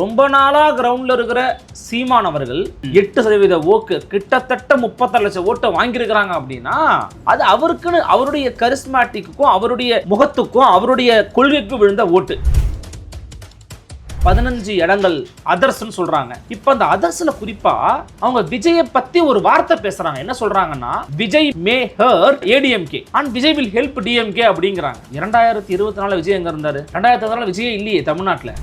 ரொம்ப நாளா கிரவுண்ட்ல இருக்கிற சீமான் அவர்கள் எட்டு சதவீத ஓக்கு கிட்டத்தட்ட முப்பத்தாறு லட்சம் ஓட்டை வாங்கியிருக்கிறாங்க அப்படின்னா அது அவருக்குன்னு அவருடைய கரிஸ்மேட்டிக்கும் அவருடைய முகத்துக்கும் அவருடைய கொள்கைக்கும் விழுந்த ஓட்டு. பதினஞ்சு இடங்கள் அதர்ஸ்னு சொல்றாங்க. இப்போ அந்த அதர்ஸ்ல குறிப்பா அவங்க விஜயை பத்தி ஒரு வார்த்தை பேசுறாங்க. என்ன சொல்றாங்கன்னா Vijay may hurt ADMK and Vijay will help DMK அப்படிங்கிறாங்க. இரண்டாயிரத்தி இருபத்தி நாலு விஜய் எங்க இருந்தாரு? ரெண்டாயிரத்தி பதினாலு விஜய் இல்லையே தமிழ்நாட்டுல.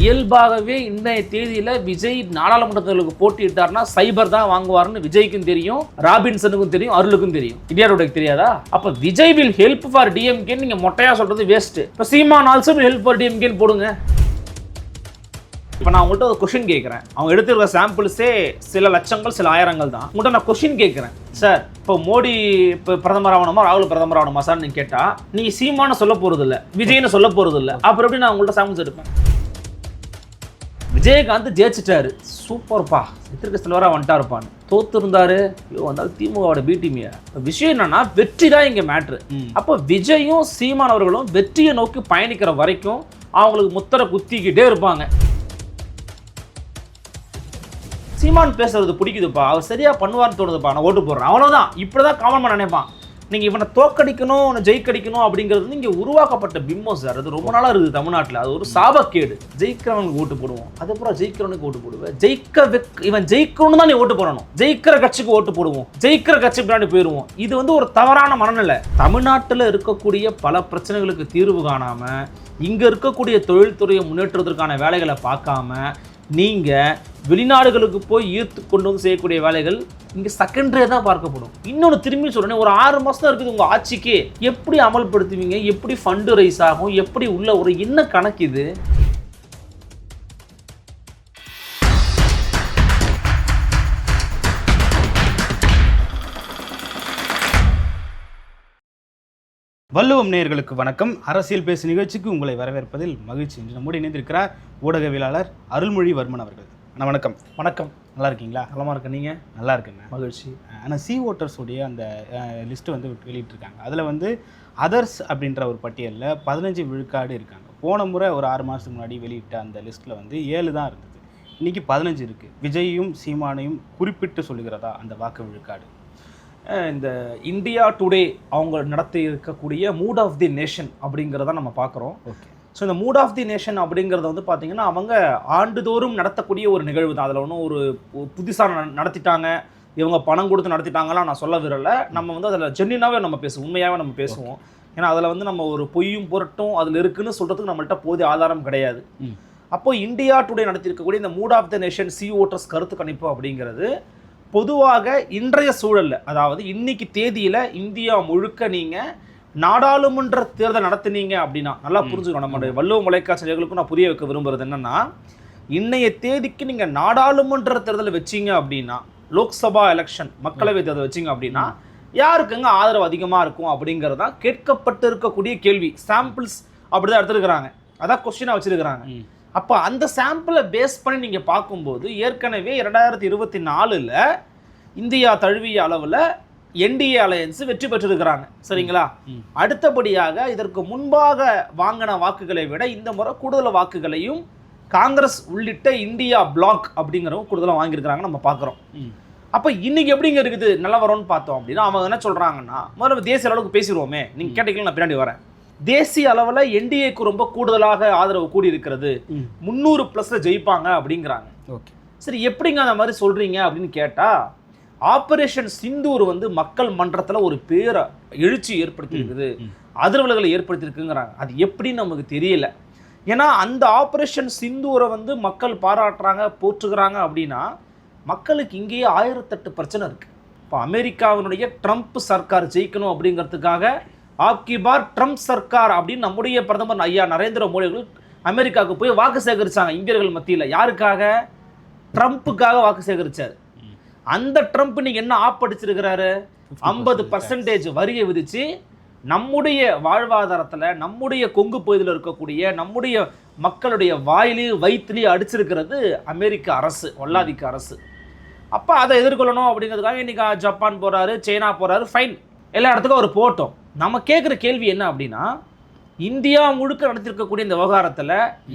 இயல்பாகவே இன்றைய தேதியில் விஜய் நாடாளுமன்றங்களுக்கு போட்டியிட்டார்னா சைபர் தான் வாங்குவார்னு விஜய்க்கும் தெரியும் ராபின்சனுக்கும் தெரியும் அருளுக்கும் தெரியும். இந்தியாவோட தெரியாதா? அப்போ விஜய் வில் ஹெல்ப் ஃபார் டிஎம்கேன்னு நீங்கள் மொட்டையாக சொல்கிறது வேஸ்ட்டு இப்போ சீமான் ஆல்சோ ஹெல்ப் ஃபார் டிஎம்கேன்னு போடுங்க. இப்போ நான் உங்கள்கிட்ட ஒரு கொஷின் கேட்குறேன் அவங்க எடுத்துருக்க சாம்பிள்ஸே சில லட்சங்கள் சில ஆயிரங்கள் தான். உங்கள்கிட்ட நான் கொஷின் கேட்குறேன் சார் இப்போ மோடி இப்போ பிரதமர் ஆகணுமா ராகுல் பிரதமர் ஆகணுமா சார் நீங்கள் கேட்டால் நீ சீமான சொல்ல போகிறது இல்லை விஜய்னு சொல்ல போகிறது இல்லை அப்புறம் எப்படி நான் உங்கள்கிட்ட சாம்பிள்ஸ் எடுப்பேன்? விஜயகாந்த் ஜெயிச்சிட்டாரு. சூப்பர்ப்பா. எத்திரிக்க செல்வரா வந்துட்டாருப்பான்னு தோத்து இருந்தாரு ஐயோ வந்தாலும் திமுகவோட பி டீமியா விஷயம் என்னன்னா வெற்றி தான் இங்க மேட்ரு அப்போ விஜயும் சீமான் அவர்களும் வெற்றியை நோக்கி பயணிக்கிற வரைக்கும் அவங்களுக்கு முத்தரை குத்திக்கிட்டே இருப்பாங்க. சீமான் பேசுறது பிடிக்குதுப்பா. அவர் சரியா பண்ணுவார்னு தோணுதுப்பா. நான் ஓட்டு போடுறேன். அவ்வளவுதான். இப்படிதான் காமன் பண்ண நினைப்பான். நீங்கள் இவனை தோக்கடிக்கணும் இவனை ஜெயிக்கடிக்கணும் அப்படிங்கிறது வந்து இங்கே உருவாக்கப்பட்ட பிம்பம் சார். அது ரொம்ப நாளாக இருக்குது தமிழ்நாட்டில். அது ஒரு சாபக்கேடு. ஜெயிக்கிறவனுக்கு ஓட்டு போடுவோம். அதுக்கப்புறம் ஜெயிக்கிறவனுக்கு ஓட்டு போடுவேன். ஜெயிக்க வெக் இவன் ஜெயிக்கணும்னு தான் நீ ஓட்டு போடணும். ஜெயிக்கிற கட்சிக்கு ஓட்டு போடுவோம். ஜெயிக்கிற கட்சி பின்னாடி போயிடுவோம் இது வந்து ஒரு தவறான மனநிலை. தமிழ்நாட்டில் இருக்கக்கூடிய பல பிரச்சனைகளுக்கு தீர்வு காணாமல் இங்கே இருக்கக்கூடிய தொழில்துறையை முன்னேற்றுவதற்கான வேலைகளை பார்க்காம நீங்கள் வெளிநாடுகளுக்கு போய் ஈர்த்து கொண்டு வந்து செய்யக்கூடிய வேலைகள் இங்கே செகண்டரியாக தான் பார்க்கப்படும். இன்னொன்று திரும்பி சொல்கிறேன் ஒரு ஆறு மாதம் இருக்குது உங்கள் ஆட்சிக்கு. எப்படி அமல்படுத்துவீங்க? எப்படி ஃபண்டு ரைஸ் ஆகும்? எப்படி உள்ள ஒரு என்ன கணக்கு இது? வள்ளுவம் நேயர்களுக்கு வணக்கம். அரசியல் பேசு நிகழ்ச்சிக்கு உங்களை வரவேற்பதில் மகிழ்ச்சி. என்று நம்முடைய இணைந்திருக்கிறார் ஊடகவியலாளர் அருள்மொழி அவர்கள். அண்ணா வணக்கம். வணக்கம். நல்லா இருக்கீங்களா? நலமா இருக்க நீங்க? நல்லா இருக்குங்க மகிழ்ச்சி. ஆனால் சி ஓட்டர்ஸுடைய அந்த லிஸ்ட்டு வந்து வெளியிட்டிருக்காங்க. அதில் வந்து அதர்ஸ் அப்படின்ற ஒரு பட்டியலில் பதினஞ்சு விழுக்காடு இருக்காங்க. போன முறை ஒரு ஆறு மாதத்துக்கு முன்னாடி வெளியிட்ட அந்த லிஸ்ட்டில் வந்து ஏழு தான் இருந்தது. இன்றைக்கி பதினஞ்சு இருக்குது விஜயையும் சீமானையும் குறிப்பிட்டு சொல்லுகிறதா அந்த வாக்கு விழுக்காடு? இந்த இந்தியா டுடே அவங்க நடத்தி இருக்கக்கூடிய மூட் ஆஃப் தி நேஷன் அப்படிங்கிறத நம்ம பார்க்குறோம். ஓகே. ஸோ இந்த மூட் ஆஃப் தி நேஷன் அப்படிங்கிறது வந்து பார்த்தீங்கன்னா அவங்க ஆண்டுதோறும் நடத்தக்கூடிய ஒரு நிகழ்வு தான். அதில் ஒன்றும் ஒரு புதுசாக நடத்திட்டாங்க. இவங்க பணம் கொடுத்து நடத்திட்டாங்கலாம் நான் சொல்ல விரல. நம்ம வந்து அதில் ஜென்னினாவே நம்ம பேசுவோம். உண்மையாகவே நம்ம பேசுவோம். ஏன்னா அதில் வந்து நம்ம ஒரு பொய்யும் புரட்டும் அதில் இருக்குன்னு சொல்கிறதுக்கு நம்மள்ட்ட போதிய ஆதாரம் கிடையாது. ம். அப்போ இந்தியா டுடே நடத்தியிருக்கக்கூடிய இந்த mood of the nation C voters கருத்து கணிப்பு அப்படிங்கிறது பொதுவாக இன்றைய சூழல்ல அதாவது இன்னைக்கு தேதியில இந்தியா முழுக்க நீங்க நாடாளுமன்ற தேர்தல் நடத்துனீங்க அப்படின்னா நல்லா. புரிஞ்சுக்கணும். நம்மளுடைய வள்ளுவ மலைக்காட்சிகளுக்கும் நான் புரிய வைக்க விரும்புறது என்னன்னா இன்னைய தேதிக்கு நீங்க நாடாளுமன்ற தேர்தல் வச்சீங்க அப்படின்னா லோக்சபா எலெக்ஷன் மக்களவை தேர்தல் வச்சீங்க அப்படின்னா யாருக்குங்க ஆதரவு அதிகமா இருக்கும் அப்படிங்கிறது தான் கேட்கப்பட்டு இருக்கக்கூடிய கேள்வி. சாம்பிள்ஸ் அப்படிதான் எடுத்திருக்கிறாங்க. அதான் கொஸ்டினா வச்சிருக்கிறாங்க. அப்போ அந்த சாம்பிளை பேஸ் பண்ணி நீங்கள் பார்க்கும்போது ஏற்கனவே இரண்டாயிரத்தி இருபத்தி நாலில் இந்தியா தழுவிய அளவில் என்டிஏ அலையன்ஸ் வெற்றி பெற்றிருக்கிறாங்க. சரிங்களா. அடுத்தபடியாக இதற்கு முன்பாக வாங்கின வாக்குகளை விட இந்த முறை கூடுதல் வாக்குகளையும் காங்கிரஸ் உள்ளிட்ட இந்தியா பிளாக் அப்படிங்கிறவங்க கூடுதலாக வாங்கியிருக்கிறாங்க நம்ம பார்க்குறோம். அப்போ இன்னைக்கு எப்படிங்க இருக்குது? நிலவரம்னு பார்த்தோம் அப்படின்னா அவங்க என்ன சொல்கிறாங்கன்னா முதல்ல தேசிய அளவுக்கு பேசிடுவோமே. நீங்கள் கேட்டீங்களா நான் பின்னாடி வரேன். தேசிய அளவில் என்டிஏக்கு ரொம்ப கூடுதலாக ஆதரவு கூடி இருக்கிறது. முந்நூறு ப்ளஸ்ல ஜெயிப்பாங்க அப்படிங்கிறாங்க. ஓகே. சரி எப்படிங்க அந்த மாதிரி சொல்றீங்க அப்படின்னு கேட்டா ஆபரேஷன் சிந்தூர் வந்து மக்கள் மன்றத்துல ஒரு பேர எழுச்சி ஏற்படுத்தியிருக்குது. அதிர்வலைகளை ஏற்படுத்தியிருக்குங்கிறாங்க. அது எப்படின்னு நமக்கு தெரியல. ஏன்னா அந்த ஆபரேஷன் சிந்தூரை வந்து மக்கள் பாராட்டுறாங்க போற்றுகிறாங்க அப்படின்னா மக்களுக்கு இங்கேயே ஆயிரத்தெட்டு பிரச்சனை இருக்கு. இப்போ அமெரிக்காவினுடைய ட்ரம்ப் சர்க்கார் ஜெயிக்கணும் அப்படிங்கிறதுக்காக ஆப்கி பார் ட்ரம்ப் சர்க்கார் அப்படின்னு நம்முடைய பிரதமர் ஐயா நரேந்திர மோடி அவர்கள் அமெரிக்காவுக்கு போய் வாக்கு சேகரிச்சாங்க இந்தியர்கள் மத்தியில். யாருக்காக? ட்ரம்ப்புக்காக வாக்கு சேகரிச்சார். ம். அந்த ட்ரம்ப் நீங்க என்ன ஆப்படிச்சிருக்கிறாரு ஐம்பது பர்சன்டேஜ் வரியை விதிச்சு நம்முடைய வாழ்வாதாரத்துல நம்முடைய கொங்கு பகுதியில் இருக்கக்கூடிய நம்முடைய மக்களுடைய வாயிலையும் வயிற்றுலையும் அடிச்சிருக்கிறது அமெரிக்க அரசு வல்லாதிக்க அரசு. அப்போ அதை எதிர்கொள்ளணும் அப்படிங்கிறதுக்காக இன்னைக்கு ஜப்பான் போறாரு சைனா போறாரு ஃபைன் எல்லா இடத்துக்கும் அவர் போட்டோம். நம்ம கேட்குற கேள்வி என்ன அப்படின்னா இந்தியா முழுக்க நடத்திருக்கக்கூடிய இந்த விவகாரத்துல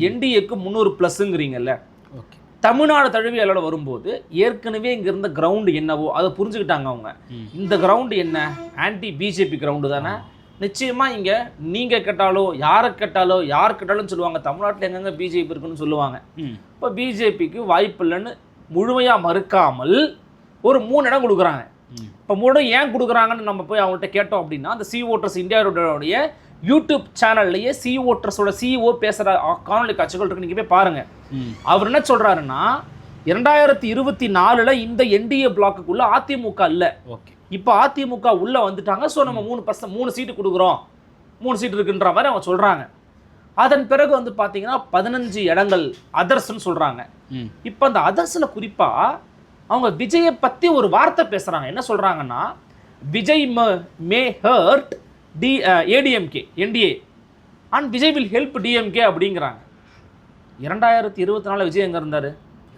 என்டிஏக்கு முந்நூறு ப்ளஸ்ங்கிறீங்கல்ல ஓகே. தமிழ்நாடு தழுவிய அளவில் வரும்போது ஏற்கனவே இங்க இருந்த கிரவுண்டு என்னவோ அதை புரிஞ்சுக்கிட்டாங்க அவங்க. இந்த கிரவுண்டு என்ன? ஆன்டி பிஜேபி கிரவுண்டு தானே? நிச்சயமா இங்க நீங்க கேட்டாலோ யாரை கேட்டாலோ யார் கேட்டாலும் சொல்லுவாங்க. தமிழ்நாட்டில் எங்கெங்க பிஜேபி இருக்குன்னு சொல்லுவாங்க. இப்போ பிஜேபிக்கு வாய்ப்பு இல்லைன்னு முழுமையா மறுக்காமல் ஒரு மூணு இடம் கொடுக்குறாங்க. இப்போ மூணு ஏன் கொடுக்குறாங்கன்னு நம்ம போய் அவங்கள்ட்ட கேட்டோம் அப்படின்னா அந்த சி ஓட்டர்ஸ் இந்தியாவுடைய யூடியூப் சேனல்லையே சி ஓட்டர்ஸோட சிஓ பேசுகிற காணொலி காட்சிகள் இருக்கு. நீங்கள் போய் பாருங்க. ம். அவர் என்ன சொல்றாருன்னா இரண்டாயிரத்தி இருபத்தி நாலுல இந்த என்டிஏ பிளாக்குக்குள்ள அதிமுக இல்லை. ஓகே. இப்போ அதிமுக உள்ள வந்துட்டாங்க. ஸோ நம்ம மூணு பர்சன்ட் மூணு சீட்டு கொடுக்குறோம். மூணு சீட்டு இருக்குன்ற மாதிரி அவங்க சொல்றாங்க. அதன் பிறகு வந்து பார்த்தீங்கன்னா பதினஞ்சு இடங்கள் அதர்ஸ்னு சொல்றாங்க. ம். இப்போ அந்த அதர்ஸில் குறிப்பா அவங்க விஜயை பத்தி ஒரு வார்த்தை பேசுறாங்க. என்ன சொல்றாங்கன்னா Vijay may hurt the ADMK NDA and Vijay will help DMK அப்படிங்கிறாங்க இரண்டாயிரத்தி இருபத்தி நாலு விஜய் எங்க இருந்தாரு?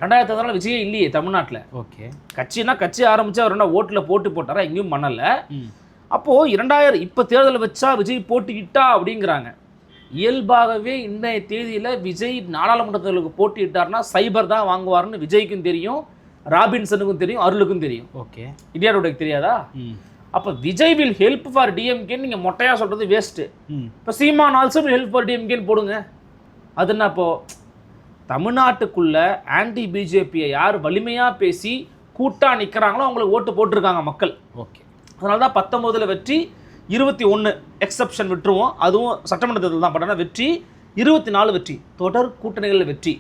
ரெண்டாயிரத்தி நாலு விஜயே இல்லையே தமிழ்நாட்டில். ஓகே. கட்சினா கட்சி ஆரம்பிச்சு அவர் என்ன ஓட்டில் போட்டு போட்டாரா? எங்கேயும் பண்ணல. ம். அப்போ இரண்டாயிரம் இப்போ தேர்தல் வச்சா விஜய் போட்டியிட்டா அப்படிங்கிறாங்க. இயல்பாகவே இன்றைய தேதியில விஜய் நாடாளுமன்ற தேர்தலுக்கு போட்டியிட்டார்னா சைபர் தான் வாங்குவாருன்னு விஜய்க்கும் தெரியும் ராபின்சனுக்கும் தெரியும் அருளுக்கும் தெரியும். ஓகே. இந்தியாவுடைய தெரியாதா? அப்போ விஜய் வில் ஹெல்ப் ஃபார் டிஎம்கேன்னு நீங்கள் மொட்டையா சொல்றது வேஸ்ட்டு இப்போ சீமான் ஆல்சோ ஹெல்ப் ஃபார் டிஎம்கேன்னு போடுங்க. அது என்ன இப்போ தமிழ்நாட்டுக்குள்ள ஆன்டி பிஜேபியை யார் வலிமையாக பேசி கூட்டா நிற்கிறாங்களோ அவங்களுக்கு ஓட்டு போட்டிருக்காங்க மக்கள். ஓகே. அதனால தான் பத்தொம்போதில் வெற்றி இருபத்தி ஒன்று எக்ஸப்ஷன் விட்டுருவோம். அதுவும் சட்டமன்ற தேர்தல் தான் பட் வெற்றி இருபத்தி நாலு வெற்றி தொடர் கூட்டணிகளில் வெற்றி.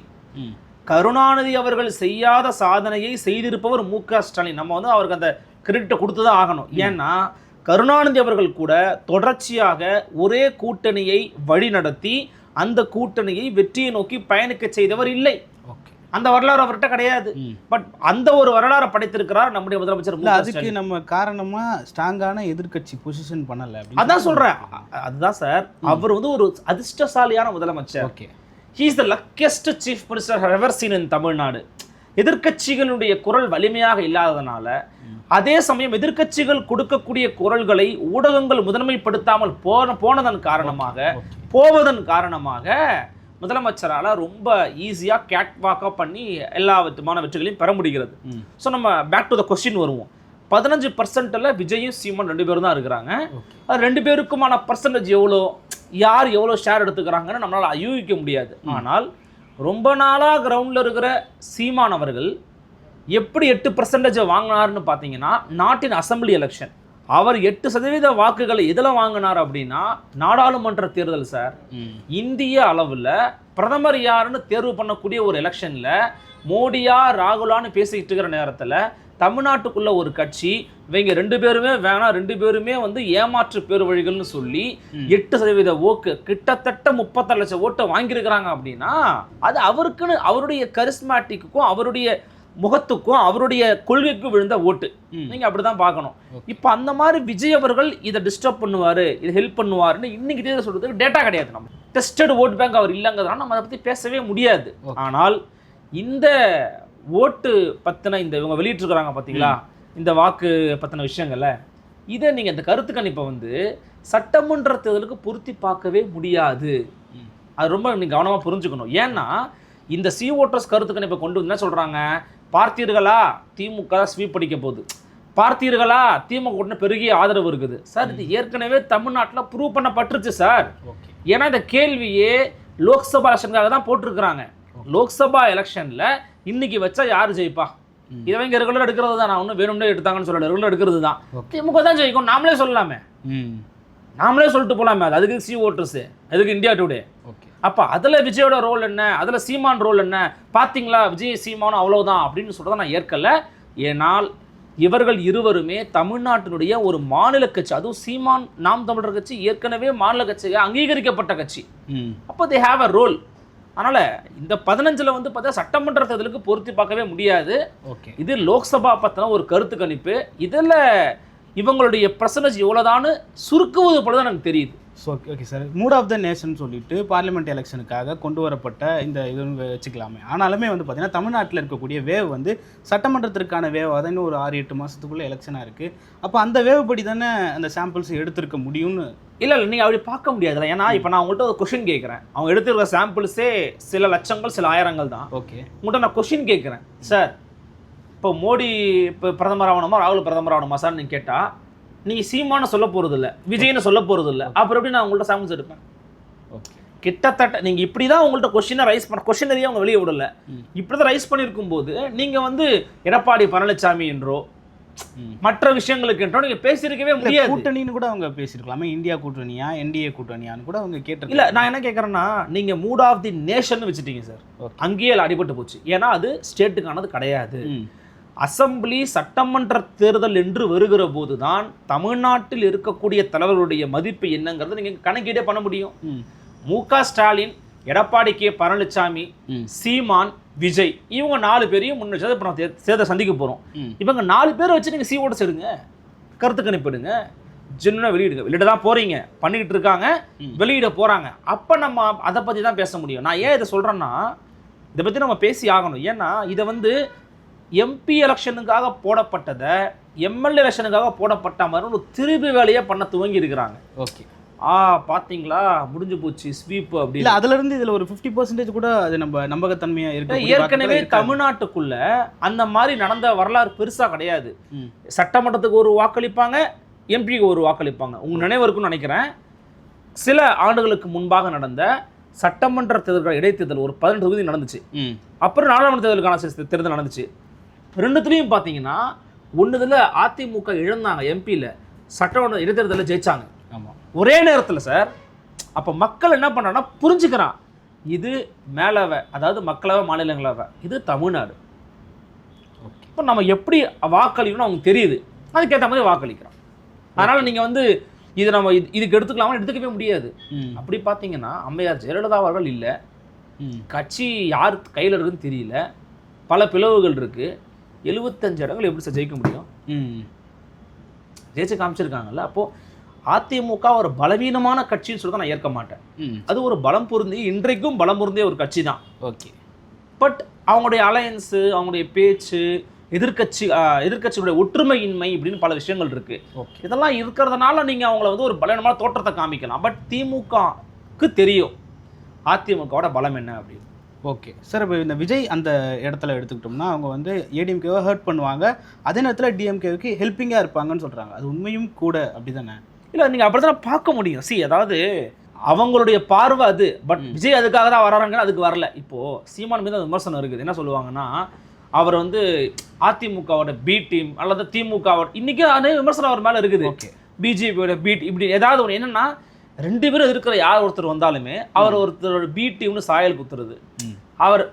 கருணாநிதி அவர்கள் செய்யாத சாதனையை செய்திருப்பவர் மு க ஸ்டாலின். நம்ம வந்து அவருக்கு அந்த கிரெடிட்டை கொடுத்து தான் ஆகணும். ஏன்னா கருணாநிதி அவர்கள் கூட தொடர்ச்சியாக ஒரே கூட்டணியை வழிநடத்தி அந்த கூட்டணியை வெற்றியை நோக்கி பயணிக்க செய்தவர் இல்லை. அந்த வரலாறு அவர்கிட்ட கிடையாது. பட் அந்த ஒரு வரலாறை படைத்திருக்கிறார் நம்முடைய முதலமைச்சர் இல்ல அதுக்கு. நம்ம காரணமா ஸ்ட்ராங்கான எதிர்க்கட்சி பொசிஷன் பண்ணல அதான் சொல்றேன். அதுதான் சார் அவர் வந்து ஒரு அதிர்ஷ்டசாலியான முதலமைச்சர். Okay. He's the luckiest chief minister ever seen in Tamil Nadu எதிர்க்கட்சிகளுடைய குரல் வலிமையாக இல்லாததுனால அதே சமயம் எதிர்க்கட்சிகள் கொடுக்கக்கூடிய குரல்களை ஊடகங்கள் முதன்மைப்படுத்தாமல் போன போனதன் காரணமாக போவதன் காரணமாக முதலமைச்சரால் ரொம்ப ஈஸியாக கேட் வாக்கப் பண்ணி எல்லா விதமான வெற்றிகளையும் பெற முடிகிறது. ஸோ நம்ம பேக் டு த கொஸ்டின் வருவோம். பதினஞ்சு பர்சன்ட்டில் விஜயும் சீமான் ரெண்டு பேரும் தான் இருக்கிறாங்க. அது ரெண்டு பேருக்குமான பர்சன்டேஜ் எவ்வளோ யார் எவ்வளோ ஷேர் எடுத்துக்கிறாங்கன்னு நம்மளால் யூகிக்க முடியாது. ஆனால் ரொம்ப நாளாக கிரவுண்டில் இருக்கிற சீமான் அவர்கள் எப்படி எட்டு பர்சன்டேஜை வாங்கினார்னு பார்த்தீங்கன்னா நாட்டின் அசெம்பிளி எலெக்ஷன் அவர் எட்டு சதவீத வாக்குகளை எதில் வாங்கினார் அப்படின்னா நாடாளுமன்ற தேர்தல் சார். இந்திய அளவில் பிரதமர் யாருன்னு தேர்வு பண்ணக்கூடிய ஒரு எலெக்ஷனில் மோடியா ராகுலான்னு பேசிக்கிட்டு இருக்கிற நேரத்தில் தமிழ்நாட்டுக்குள்ள ஒரு கட்சி இவங்க ரெண்டு பேருமே வேணாம் ரெண்டு பேருமே வந்து ஏமாற்று பேர் வழிகள்னு சொல்லி. எட்டு சதவீத ஓக்கு கிட்டத்தட்ட முப்பத்தாறு லட்சம் ஓட்டை வாங்கியிருக்கிறாங்க அப்படின்னா அது அவருக்குன்னு அவருடைய கரிஸ்மேட்டிக்குக்கும் அவருடைய முகத்துக்கும் அவருடைய கொள்கைக்கும் விழுந்த ஓட்டு நீங்க அப்படிதான் பார்க்கணும். இப்போ அந்த மாதிரி விஜய் அவர்கள் இதை டிஸ்டர்ப் பண்ணுவாரு இதை ஹெல்ப் பண்ணுவாருன்னு இன்னைக்கு தேதி சொல்றதுக்கு டேட்டா கிடையாது நம்ம டெஸ்டட் ஓட் பேங்க் அவர் இல்லைங்கிறதுனால நம்ம அதை பத்தி பேசவே முடியாது. ஆனால் இந்த ஓட்டு பத்தின இந்த இவங்க வெளியிட்டிருக்கிறாங்க பாத்தீங்களா? இந்த வாக்கு பத்தின விஷயங்கள்ல. இதை நீங்க இந்த கருத்து கணிப்பை வந்து சட்டமன்ற தேர்தலுக்கு பொருத்தி பார்க்கவே முடியாது. அது ரொம்ப நீங்க கவனமா புரிஞ்சுக்கணும். ஏன்னா இந்த சி ஓட்டர்ஸ் கருத்து கணிப்பை கொண்டு வந்து என்ன சொல்றாங்க? பார்த்தீர்களா? திமுக ஸ்வீப் அடிக்க போகுது. பார்த்தீர்களா? திமுக உடனே பெருகிய ஆதரவு இருக்குது. சார் இது ஏற்கனவே தமிழ்நாட்டில் ப்ரூவ் பண்ணப்பட்டுருச்சு சார். ஏன்னா இந்த கேள்வியே லோக்சபா எலெக்ஷனுக்காக தான் போட்டிருக்கிறாங்க. லோக்சபா எலெக்ஷன்ல இன்னைக்கு வச்சா யார் ஜெயிப்பா. இதை இவங்க ரெகுலர் எடுக்கிறது தான் நான் ஒன்றும் வேணும்னே எடுத்தாங்கன்னு சொல்லல. ரெகுலர் எடுக்கிறது தான். திமுக தான் ஜெயிக்கும். நாமளே சொல்லலாமே. நாமளே சொல்லிட்டு போலாமே. அது அதுக்கு சி ஓட்டர்ஸ் அதுக்கு இந்தியா டுடே ஓகே. அப்போ அதில் விஜயோட ரோல் என்ன? அதில் சீமான் ரோல் என்ன? பார்த்தீங்களா விஜய் சீமானும் அவ்வளவுதான் அப்படின்னு சொல்கிறத நான் ஏற்கல. ஏனால் இவர்கள் இருவருமே தமிழ்நாட்டினுடைய ஒரு மாநில கட்சி. அதுவும் சீமான் நாம் தமிழர் கட்சி ஏற்கனவே மாநில கட்சியாக அங்கீகரிக்கப்பட்ட கட்சி. அப்போ தே ஹேவ் அ ரோல் அதனால் இந்த பதினஞ்சில் வந்து பார்த்தா சட்டமன்ற தேர்தலுக்கு பொருத்தி பார்க்கவே முடியாது. ஓகே. இது லோக்சபா பற்றின ஒரு கருத்து கணிப்பு. இதில் இவங்களுடைய பர்சன்டேஜ் எவ்வளோதான்னு சுருக்குவது போல தான் எனக்கு தெரியுது. So okay sir mood of the nation சொல்லிட்டு பார்லிமெண்ட் எலெக்ஷனுக்காக கொண்டு வரப்பட்ட இந்த இது வச்சுக்கலாமே. ஆனாலுமே வந்து பார்த்தீங்கன்னா தமிழ்நாட்டில் இருக்கக்கூடிய வேவ் வந்து சட்டமன்றத்திற்கான வேவாக தான் இன்னும் ஒரு ஆறு எட்டு மாதத்துக்குள்ளே எலெக்ஷனாக இருக்குது அப்போ அந்த வேவ் படி தானே அந்த சாம்பிள்ஸ் எடுத்திருக்க முடியும்னு? இல்லை இல்லை நீங்கள் அப்படி பார்க்க முடியாதுல்ல. ஏன்னா இப்போ நான் உங்கள்கிட்ட ஒரு கொஷின் கேட்குறேன் அவங்க எடுத்துருக்க சாம்பிள்ஸே சில லட்சங்கள் சில ஆயிரங்கள் தான். ஓகே உங்கள்கிட்ட நான் கொஷின் கேட்குறேன் சார் இப்போ மோடி இப்போ பிரதமர் ஆகணுமா ராகுல் பிரதமர் ஆகணுமா சார் நீங்கள் கேட்டால் நீங்கள் சீமானு சொல்ல போகிறது இல்லை விஜய்னு சொல்ல போகிறது இல்லை அப்புறம் எப்படி நான் உங்கள்கிட்ட சாம்பிள்ஸ் எடுப்பேன்? கிட்டத்தட்ட நீங்கள் இப்படி தான் உங்கள்கிட்ட கொஷினை ரைஸ் பண்ண கொஷினரியே அவங்க வெளியே விடல. இப்படி தான் ரைஸ் பண்ணியிருக்கும் போது நீங்கள் வந்து எடப்பாடி பழனிசாமி என்றோ. மற்ற விஷயங்களுக்கு என்றோ நீங்கள் பேசியிருக்கவே இல்ல, முடியாது. கூட்டணின்னு கூட அவங்க பேசியிருக்கலாமே. இந்தியா கூட்டணியா என்டிஏ கூட்டணியான்னு கூட அவங்க இல்ல கேட்டிருக்கல நான் என்ன கேட்குறேன்னா நீங்க மூட் ஆஃப் தி நேஷன் வச்சுட்டீங்க சார். அங்கேயே அடிபட்டு போச்சு. ஏன்னா அது ஸ்டேட்டுக்கானது கிடையாது. அசம்பிளி சட்டமன்ற தேர்தல் என்று வருகிற போதுதான் தமிழ்நாட்டில் இருக்கக்கூடிய தலைவர்களுடைய மதிப்பு என்னங்கிறத நீங்க கணக்கீடே பண்ண முடியும். மு. க ஸ்டாலின் எடப்பாடி கே பழனிசாமி சீமான் விஜய் இவங்க நாலு பேரையும் முன் வச்சு இப்போ தே- தேர்தல் சந்திக்க போறோம். இவங்க நாலு பேரை வச்சு நீங்க சி ஓட்டஸ் எடுங்க கருத்து கணிப்பிடுங்க. ஜென்னுனா வெளியிடுங்க. வெளியிட தான் போறீங்க. பண்ணிக்கிட்டு இருக்காங்க. வெளியிட போறாங்க. அப்ப நம்ம அதை பத்தி தான் பேச முடியும். நான் ஏன் இதை சொல்றேன்னா இதை பத்தி நம்ம பேசி ஆகணும். ஏன்னா இதை வந்து எம்பி எலெக்ஷனுக்காக போடப்பட்டதை எம்எல்ஏ எலெக்ஷனுக்காக போடப்பட்ட மாதிரி ஒரு திருப்பி வேலையை பண்ண துவங்கி இருக்கிறாங்க. ஓகே. ஆ பாத்தீங்களா? முடிஞ்சு போச்சு ஸ்வீப் இல்ல அப்படின்னு அதுல இருந்து இதுல ஒரு 50% பர்சன்டேஜ் கூட அது நம்ம நம்பகத்தன்மையா இருக்கு. ஏற்கனவே தமிழ்நாட்டுக்குள்ள அந்த மாதிரி நடந்த வரலாறு பெருசா கிடையாது. சட்டமன்றத்துக்கு ஒரு வாக்களிப்பாங்க எம்பிக்கு ஒரு வாக்களிப்பாங்க. உங்க நினைவு இருக்கும்னு நினைக்கிறேன். சில ஆண்டுகளுக்கு முன்பாக நடந்த சட்டமன்ற தேர்தல் இடைத்தேர்தல் ஒரு பதினெட்டு தொகுதி நடந்துச்சு. அப்புறம் நாடாளுமன்ற தேர்தலுக்கான தேர்தல் நடந்துச்சு. ரெண்டுத்துலேயும் பார்த்தீங்கன்னா ஒன்றுதில் அதிமுக இழந்தாங்க எம்பியில் சட்டமன்ற இடைத்தேர்தலில் ஜெயிச்சாங்க. ஆமா. ஒரே நேரத்தில் சார் அப்போ மக்கள் என்ன பண்ணுறாங்கன்னா புரிஞ்சுக்கிறான். இது மேலவை அதாவது மக்களவை மாநிலங்களவை. இது தமிழ்நாடு. ஓகே. இப்போ நம்ம எப்படி வாக்களிக்கணும் அவங்க தெரியுது. அதுக்கேற்ற மாதிரி வாக்களிக்கிறோம் அதனால் நீங்கள் வந்து இது நம்ம இது- இதுக்கு எடுத்துக்கலாமா? எடுத்துக்கவே முடியாது. அப்படி பார்த்தீங்கன்னா அம்மையார் ஜெயலலிதா அவர்கள் இல்லை. கட்சி யார் கையில் இருக்குன்னு தெரியல. பல பிளவுகள் இருக்குது எழுபத்தஞ்சு இடங்கள் எப்படி சார் ஜெயிக்க முடியும்? ம். ஜெயிச்சு காமிச்சிருக்காங்கல்ல அப்போது அதிமுக ஒரு பலவீனமான கட்சின்னு சொல்லி நான் ஏற்க மாட்டேன். ம். அது ஒரு பலம் பொருந்தி இன்றைக்கும் பலம் பொருந்திய ஒரு கட்சி தான் ஓகே. பட் அவங்களுடைய அலையன்ஸு அவங்களுடைய பேச்சு எதிர்க்கட்சி ஆஹ், எதிர்க்கட்சியுடைய ஒற்றுமையின்மை இப்படின்னு பல விஷயங்கள் இருக்கு. ஓகே. இதெல்லாம் இருக்கிறதுனால நீங்க அவங்கள வந்து ஒரு பலவீனமான தோற்றத்தை காமிக்கலாம். பட் திமுகவுக்கு தெரியும் அதிமுகவோட பலம் என்ன அப்படின்னு. ஓகே. சார் இப்போ இந்த விஜய் அந்த இடத்துல எடுத்துக்கிட்டோம்னா அவங்க வந்து ஏடிஎம்கேவை ஹர்ட் பண்ணுவாங்க. அதே நேரத்தில் டிஎம்கேவுக்கு ஹெல்ப்பிங்காக இருப்பாங்கன்னு சொல்கிறாங்க அது உண்மையும் கூட அப்படி தானே இல்லை நீங்கள் அப்படி தான் பார்க்க முடியும். சி அதாவது அவங்களுடைய பார்வை அது. பட். விஜய் அதுக்காக தான் வராங்க அதுக்கு வரல. இப்போ சீமான் மீது அந்த விமர்சனம் இருக்குது. என்ன சொல்லுவாங்கன்னா அவர் வந்து அதிமுகவோட பி டீம் அல்லது திமுகவோட இன்னைக்கு அதே விமர்சனம் அவர் மேலே இருக்குது. ஓகே. பிஜேபியோட பீட் இப்படி ஏதாவது ஒன்று என்னன்னா ரெண்டு பேரும் இருக்கிற யார் ஒருத்தர் வந்தாலுமே அவர் ஒருத்தரோட பி டீம்னு சாயல் குத்துறது. அவர்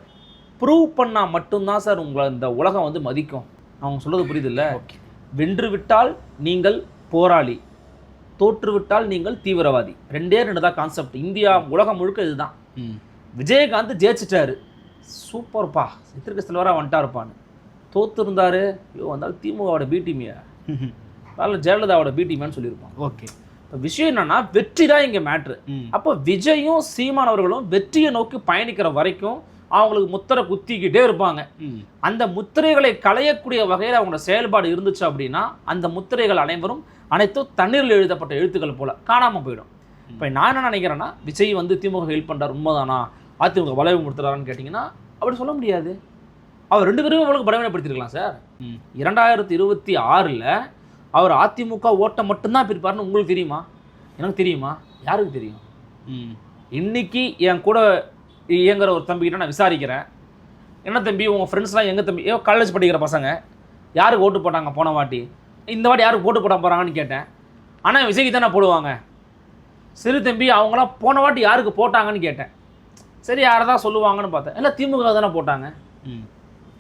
ப்ரூவ் பண்ணால் மட்டும்தான் சார் உங்களை இந்த உலகம் வந்து மதிக்கும். அவங்க சொல்றது புரியுது இல்ல ஓகே. வென்று விட்டால் நீங்கள் போராளி. தோற்று விட்டால் நீங்கள் தீவிரவாதி. ரெண்டே ரெண்டு தான் கான்செப்ட் இந்தியா உலகம் முழுக்க இதுதான். விஜயகாந்த் ஜெயிச்சிட்டாரு. சூப்பர்ப்பா சித்திரக செல்வராக வந்துட்டாருப்பான்னு தோத்து இருந்தாரு ஐயோ வந்தாலும் திமுகவோட பி டீமியா அதனால ஜெயலலிதாவோட பி டீமான்னு சொல்லியிருப்பான். ஓகே. விஷயம் என்னன்னா வெற்றி தான் இங்கே மேட்ரு அப்போ விஜயும் சீமான் அவர்களும் வெற்றியை நோக்கி பயணிக்கிற வரைக்கும் அவங்களுக்கு முத்திரை குத்திக்கிட்டே இருப்பாங்க. அந்த முத்திரைகளை களையக்கூடிய வகையில் அவங்களோட செயல்பாடு இருந்துச்சு அப்படின்னா அந்த முத்திரைகள் அனைவரும் அனைத்தும் தண்ணீரில் எழுதப்பட்ட எழுத்துக்கள் போல காணாமல் போயிடும். இப்போ நான் என்ன நினைக்கிறேன்னா விஜய் வந்து திமுக ஹெல்ப் பண்ணுறாரு உண்மைதானா? அதிமுக பலவீனப்படுத்துறாருன்னு கேட்டிங்கன்னா அப்படி சொல்ல முடியாது. அவர் ரெண்டு பேரும் அவளுக்கு பலவீனப்படுத்திருக்கலாம் சார். இரண்டாயிரத்தி இருபத்தி ஆறில் அவர் அதிமுக ஓட்டை மட்டும்தான் பிரிப்பாருன்னு உங்களுக்கு தெரியுமா? எனக்கு தெரியுமா? யாருக்கு தெரியும்? ம். இன்னைக்கு என் கூட இயங்குற ஒரு தம்பிக்கிட்ட நான் விசாரிக்கிறேன். என்ன தம்பி உங்கள் ஃப்ரெண்ட்ஸ்லாம் எங்கே தம்பி? ஏ காலேஜ் படிக்கிற பசங்க. யாருக்கு ஓட்டு போட்டாங்க போன வாட்டி? இந்த வாட்டி யாருக்கு ஓட்டு போட போகிறாங்கன்னு கேட்டேன். ஆனால் விஜய்க்கு தானே போடுவாங்க. சரி தம்பி அவங்களாம் போன வாட்டி யாருக்கு போட்டாங்கன்னு கேட்டேன். சரி யாரை தான் சொல்லுவாங்கன்னு பார்த்தேன். இல்லை திமுக தானே போட்டாங்க. ம்.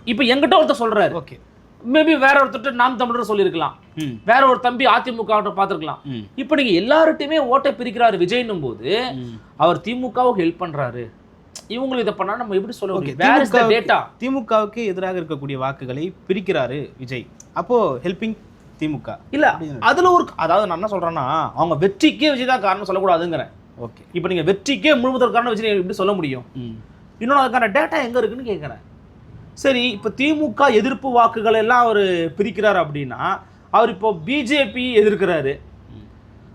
இப்போ எங்கிட்ட ஒருத்தர் சொல்கிறாரு ஓகே. மேபி வேற ஒருத்தர் நாம் தமிழர் சொல்லியிருக்கலாம் வேற ஒரு தம்பி அதிமுக பார்த்துருக்கலாம். இப்போ நீங்கள் எல்லார்ட்டையுமே ஓட்டை பிரிக்கிறாரு விஜய்னும் போது அவர் திமுகவுக்கு ஹெல்ப் பண்றாரு. இவங்களும் இதை பண்ணா நம்ம எப்படி சொல்ல முடியும்? டேட்டா திமுகவுக்கு எதிராக இருக்கக்கூடிய வாக்குகளை பிரிக்கிறாரு விஜய். அப்போ ஹெல்பிங் திமுக. இல்ல. அதுல ஒரு அதாவது நான் என்ன சொல்றேன்னா அவங்க வெற்றிக்கே விஜய் தான் காரணம் சொல்லக்கூடாதுங்கிறேன். ஓகே. இப்போ நீங்க வெற்றிக்கே முழுமுதல் காரணம் விஜய் எப்படி சொல்ல முடியும்? இன்னொன்று அதுக்கான டேட்டா எங்க இருக்குன்னு கேட்குறேன் சரி இப்போ திமுக எதிர்ப்பு வாக்குகள் எல்லாம் அவர் பிரிக்கிறார் அப்படின்னா அவர் இப்போ பிஜேபி எதிர்க்கிறாரு.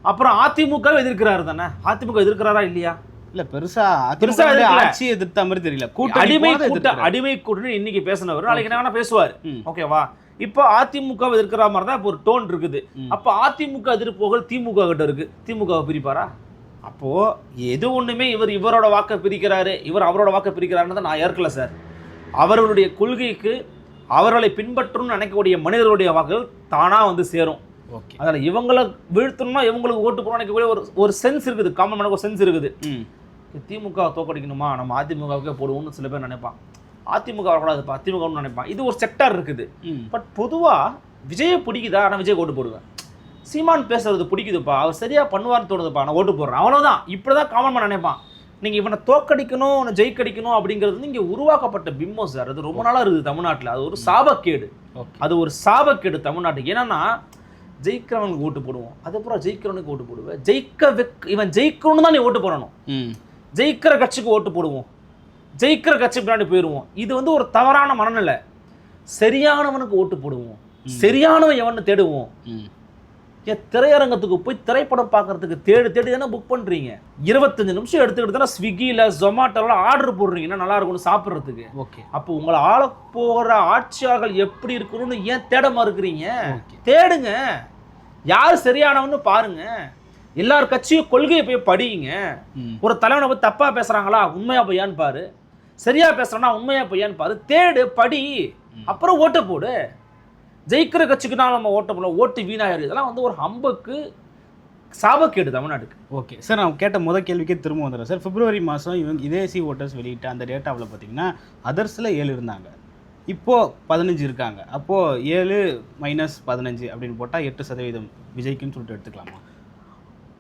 அப்புறம் அதிமுக எதிர்க்கிறாரு தானே? அதிமுக எதிர்க்கிறாரா இல்லையா? இல்ல பெருசா பெருசா. ஆட்சி எதிர்த்த மாதிரி தெரியல. கூட்டணி அடிமை போனதை கூட்ட எதிர்க்கிறாரு. அடிமை கூட்டணி இன்னைக்கு பேசினவர். நாளைக்கு என்ன பேசுவார். ஓகேவா இப்போ அதிமுக எதிர்க்கிற மாதிரி தான் இப்போ ஒரு டோன் இருக்குது. அப்போ அதிமுக எதிர்ப்புகள் திமுக கிட்ட இருக்கு. திமுக பிரிப்பாரா? அப்போ எது ஒண்ணுமே இவர் இவரோட வாக்கை பிரிக்கிறாரு. இவர் அவரோட வாக்கை பிரிக்கிறாருன்னு தான் நான் ஏற்கல சார். அவர்களுடைய கொள்கைக்கு அவர்களை பின்பற்றணும்னு நினைக்கக்கூடிய மனிதர்களுடைய வாக்குகள் தானா வந்து சேரும். ஓகே. அதில் இவங்களை வீழ்த்தணும்னா இவங்களுக்கு ஓட்டு போடணும் நினைக்கக்கூடிய ஒரு ஒரு சென்ஸ் இருக்குது. காமன் ஒரு சென்ஸ் இருக்குது. திமுக தோக்கடிக்கணுமா? நம்ம அதிமுகவுக்கே போடுவோம்னு சில பேர் நினைப்பான் அதிமுக வரக்கூடாதுப்பா அதிமுகன்னு நினைப்பான் இது ஒரு செக்டார் இருக்குது. பட் பொதுவாக விஜயை பிடிக்குதா? நான் விஜய் ஓட்டு போடுவேன். சீமான் பேசுறது பிடிக்குதுப்பா. அவர் சரியா பண்ணுவார்னு தோணுதுப்பா. நான் ஓட்டு போடுறேன். அவ்வளோதான் இப்படி தான் காமன் நினைப்பான். நீங்கள் இவனை தோக்கடிக்கணும் இவனை ஜெயிக்கடிக்கணும் அப்படிங்கிறது வந்து இங்கே உருவாக்கப்பட்ட பிம்பம் சார். அது ரொம்ப நாளாக இருக்குது தமிழ்நாட்டில். அது ஒரு சாபக்கேடு. அது ஒரு சாபக்கேடு தமிழ்நாட்டுக்கு. என்னன்னா ஜெயிக்கிறவனுக்கு ஓட்டு போடுவோம். அதுக்கப்புறம் ஜெயிக்கிறவனுக்கு ஓட்டு போடுவேன். ஜெயிக்க வெக் இவன் ஜெயிக்கணும்னு தான் நீ ஓட்டு போடணும். ம். ஜெயிக்கிற கட்சிக்கு ஓட்டு போடுவோம். ஜெயிக்கிற கட்சி பின்னாடி போயிடுவோம். இது வந்து ஒரு தவறான மனநிலை. சரியானவனுக்கு ஓட்டு போடுவோம். சரியானவன் எவன்னு தேடுவோம். ம். ஏன் திரையரங்கத்துக்கு போய் திரைப்படம் பார்க்கறதுக்கு தேடி தேடி தானே புக் பண்ணுறீங்க இருபத்தஞ்சு நிமிஷம் எடுத்துக்கிட்டு தானே ஸ்விக்கியில் ஜொமாட்டோலாம் ஆர்டர் போடுறீங்கன்னா நல்லா இருக்கும்னு சாப்பிட்றதுக்கு? ஓகே அப்போ உங்களை ஆள போகிற ஆட்சியாளர்கள் எப்படி இருக்கணும்னு ஏன் தேட மறுக்கிறீங்க தேடுங்க. யார் சரியானவன்னு பாருங்க. எல்லார் கட்சியும் கொள்கையை போய் படியுங்க. ஒரு தலைவனை பற்றி தப்பாக பேசுகிறாங்களா உண்மையா பொய்யான்னு பாரு. சரியா பேசுறானா? உண்மையா பொய்யான்னு பாரு. தேடு படி. அப்புறம் ஓட்டு போடு. ஜெயிக்கிற கட்சிக்கு தான் நம்ம ஓட்ட போடலாம் ஓட்டு வீணாயிரு இதெல்லாம் வந்து ஒரு ஹம்புக்கு சாபக்கேடு தமிழ்நாட்டுக்கு. ஓகே. சார் நான் கேட்ட முதல் கேள்விக்கே திரும்ப வந்துடுறேன். சார் பிப்ரவரி மாதம் இவங்க இதே சி ஓட்டர்ஸ் வெளியிட்ட அந்த டேட்டாவில் பார்த்தீங்கன்னா அதர்ஸில் ஏழு இருந்தாங்க. இப்போது பதினஞ்சு இருக்காங்க. அப்போது ஏழு மைனஸ் பதினஞ்சு அப்படின்னு போட்டால் எட்டு சதவீதம் விஜய்க்குன்னு சொல்லிட்டு எடுத்துக்கலாமா?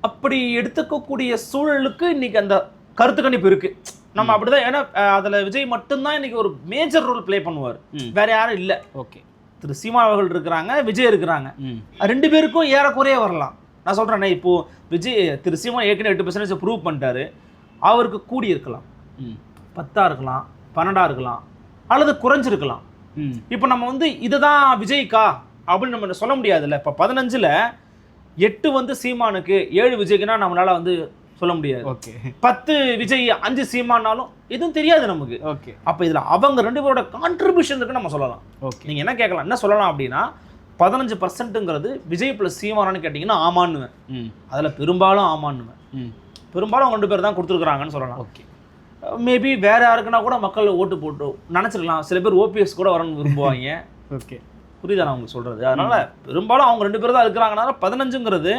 அப்படி எடுத்துக்கக்கூடிய சூழலுக்கு இன்னைக்கு அந்த கருத்து கணிப்பு இருக்கு. நம்ம அப்படிதான் ஏன்னா அதுல விஜய் மட்டும்தான் இன்னைக்கு ஒரு மேஜர் ரோல் ப்ளே பண்ணுவார். வேற யாரும் இல்ல. ஓகே. திரு சீமா அவர்கள் இருக்கிறாங்க விஜய் இருக்கிறாங்க. ரெண்டு பேருக்கும் ஏறக்குறைய வரலாம். நான் சொல்றேனே இப்போ விஜய் திரு சீமா ஏற்கனவே எட்டு பர்சன்டேஜ் ப்ரூவ் பண்ணிட்டாரு. அவருக்கு கூடி இருக்கலாம். ம். பத்தா இருக்கலாம் பன்னெண்டா இருக்கலாம் அல்லது குறைஞ்சிருக்கலாம். இப்போ நம்ம வந்து இதுதான் விஜய்க்கா? அப்படின்னு நம்ம சொல்ல முடியாதுல்ல. இப்போ பதினஞ்சுல எட்டு வந்து சீமானுக்கு ஏழு விஜய்க்குனா நம்மளால வந்து சொல்ல முடியாது. ஓகே. பத்து விஜய் அஞ்சு சீமானாலும் எதுவும் தெரியாது நமக்கு. ஓகே. அப்போ இதுல அவங்க ரெண்டு பேரோட கான்ட்ரிபியூஷன் இருக்கு நம்ம சொல்லலாம். ஓகே. நீங்க என்ன கேட்கலாம் என்ன சொல்லலாம் அப்படின்னா பதினஞ்சு பர்சன்ட்டுங்கிறது விஜய் ப்ளஸ் சீமானான்னு கேட்டிங்கன்னா ஆமான்னுவேன். அதில் பெரும்பாலும் ஆமான்னுவேன். ம். பெரும்பாலும் அவங்க ரெண்டு பேர் தான் கொடுத்துருக்குறாங்கன்னு சொல்லலாம். ஓகே. மேபி வேற யாருக்குன்னா கூட மக்கள் ஓட்டு போட்டு நினச்சிருக்கலாம். சில பேர் ஓபிஎஸ் கூட வரணும்னு விரும்புவாங்க. ஓகே. புரியுதா நான் உங்களுக்கு சொல்றது? அதனால பெரும்பாலும் அவங்க ரெண்டு பேர் தான் இருக்கிறாங்கனால பதினஞ்சுங்கிறது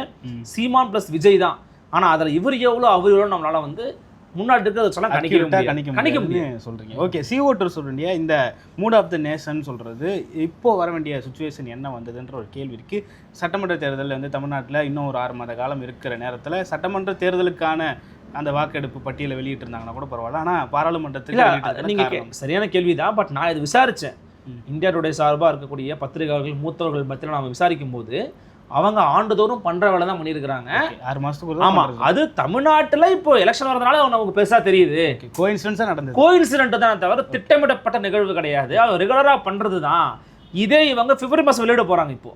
சீமான் ப்ளஸ் விஜய் தான். ஆனா அதுல இவர் எவ்வளோ அவர் எவ்வளோ நம்மளால வந்து முன்னாடி இருக்கிறத சொல்ல கணிக்க. கணிக்க கணிக்க முடியாதுன்னு முடியாது. சொல்றீங்க. ஓகே சி ஓட்டர் சொல்றீங்க இந்த மூட் ஆஃப் த நேஷன் சொல்றது. இப்போ வர வேண்டிய சுச்சுவேஷன் என்ன வந்ததுன்ற ஒரு கேள்வி இருக்கு. சட்டமன்ற தேர்தல் வந்து தமிழ்நாட்டில் இன்னும் ஒரு ஆறு மாத காலம் இருக்கிற நேரத்தில் சட்டமன்ற தேர்தலுக்கான அந்த வாக்கெடுப்பு பட்டியலை வெளியிட்டு இருந்தாங்கன்னா கூட பரவாயில்ல. ஆனா பாராளுமன்றத்துக்கு இல்ல வெளியிட்டதுல நீங்க காரணம். கே- சரியான கேள்விதான். பட் நான் இது விசாரிச்சேன். ம். இந்தியா டுடே சார்பா இருக்கக்கூடிய பத்திரிகையாளர்கள் மூத்தவர்கள் பத்தில நாம விசாரிக்கும் போது அவங்க ஆண்டுதோறும் பண்ற வேலை தான் பண்ணியிருக்கிறாங்க. ஆறு மாசத்துக்கு ஆமா அது தமிழ்நாட்டுல இப்போ எலெக்ஷன் வரதுனால நமக்கு பெருசா தெரியுது. கோயின்சிடன்ஸாக நடந்தது. கோயின்சிடென்ட் தான் தவிர திட்டமிடப்பட்ட நிகழ்வு கிடையாது. அது ரெகுலரா பண்றது தான் இதே இவங்க பிப்ரவரி மாசம் வெளியிட போறாங்க இப்போ.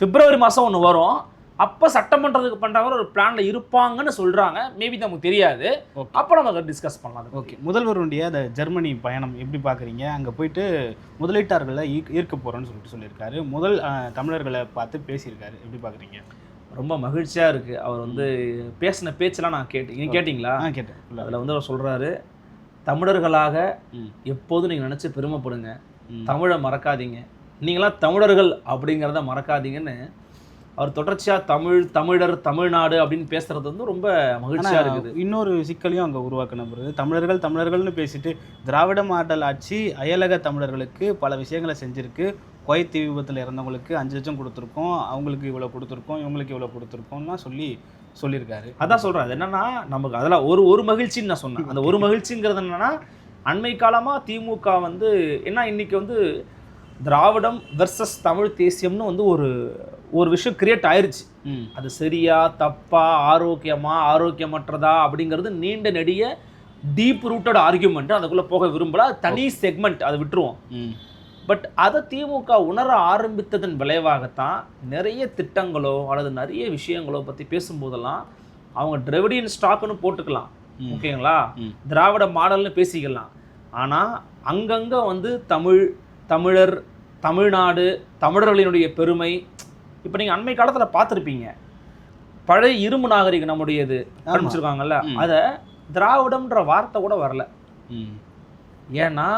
பிப்ரவரி மாசம் ஒன்று வரும். அப்போ சட்டமன்றத்துக்கு பண்றவங்க ஒரு பிளான்ல இருப்பாங்கன்னு சொல்றாங்க. மேபி நமக்கு தெரியாது. அப்போ நம்ம டிஸ்கஸ் பண்ணலாம். ஓகே முதல்வருடைய அந்த ஜெர்மனி பயணம் எப்படி பார்க்குறீங்க அங்கே போயிட்டு முதலீட்டாளர்களை ஈர்க்க ஈர்க்க போகிறோன்னு சொல்லிட்டு சொல்லியிருக்காரு. முதல் தமிழர்களை பார்த்து பேசியிருக்காரு. எப்படி பார்க்குறீங்க ரொம்ப மகிழ்ச்சியா இருக்கு. அவர் வந்து பேசின பேச்செல்லாம் நான் கேட்டு நீங்க கேட்டிங்களா? கேட்டேன். அதுல வந்து அவர் சொல்றாரு தமிழர்களாக. எப்போதும் நீங்க நினைச்சு பெருமைப்படுங்க. தமிழை மறக்காதீங்க. நீங்களாம் தமிழர்கள் அப்படிங்கிறத மறக்காதீங்கன்னு அவர் தொடர்ச்சியா தமிழ் தமிழர் தமிழ்நாடு அப்படின்னு பேசுறது வந்து ரொம்ப மகிழ்ச்சியா ஆனா, இருக்குது. இன்னொரு சிக்கலையும் அங்கே உருவாக்கின பிறகு தமிழர்கள் தமிழர்கள்னு பேசிட்டு திராவிட மாடல் ஆட்சி அயலக தமிழர்களுக்கு பல விஷயங்களை செஞ்சிருக்கு. குவைத் விபத்தில் இறந்தவங்களுக்கு அஞ்சு லட்சம் கொடுத்துருக்கோம். அவங்களுக்கு இவ்வளோ கொடுத்துருக்கோம். இவங்களுக்கு இவ்வளோ கொடுத்துருக்கோம்லாம் சொல்லி சொல்லியிருக்காரு. அதான் சொல்றேன். அது என்னன்னா நமக்கு அதெல்லாம் ஒரு ஒரு மகிழ்ச்சின்னு நான் சொன்னேன். அந்த ஒரு மகிழ்ச்சிங்கிறது என்னன்னா அண்மை காலமா திமுக வந்து என்ன இன்னைக்கு வந்து திராவிடம் வெர்சஸ் தமிழ் தேசியம்னு வந்து ஒரு ஒரு விஷயம் கிரியேட் ஆயிருச்சு. ம். அது சரியா தப்பா ஆரோக்கியமா ஆரோக்கியமற்றதா அப்படிங்கிறது நீண்ட நெடிய டீப் ரூட்டட் ஆர்கியூமெண்ட் அதுக்குள்ளே போக விரும்பல. தனி செக்மெண்ட் அதை விட்டுருவோம். பட் அதை திமுக உணர ஆரம்பித்ததன் விளைவாகத்தான் நிறைய திட்டங்களோ அல்லது நிறைய விஷயங்களோ பற்றி பேசும்போதெல்லாம் அவங்க திராவிடியன் ஸ்டாக்னு போட்டுக்கலாம். ஓகேங்களா. திராவிட மாடல்னு பேசிக்கலாம். ஆனால் அங்கங்கே வந்து தமிழ் தமிழர் தமிழ்நாடு தமிழர்களினுடைய பெருமை இப்போ நீங்கள் அண்மை காலத்தில் பார்த்துருப்பீங்க. பழைய இரும்பு நாகரிகம் நம்முடையது ஆரம்பிச்சிருக்காங்கல்ல. அதை திராவிடம்ன்ற வார்த்தை கூட வரல. ம். ஏன்னா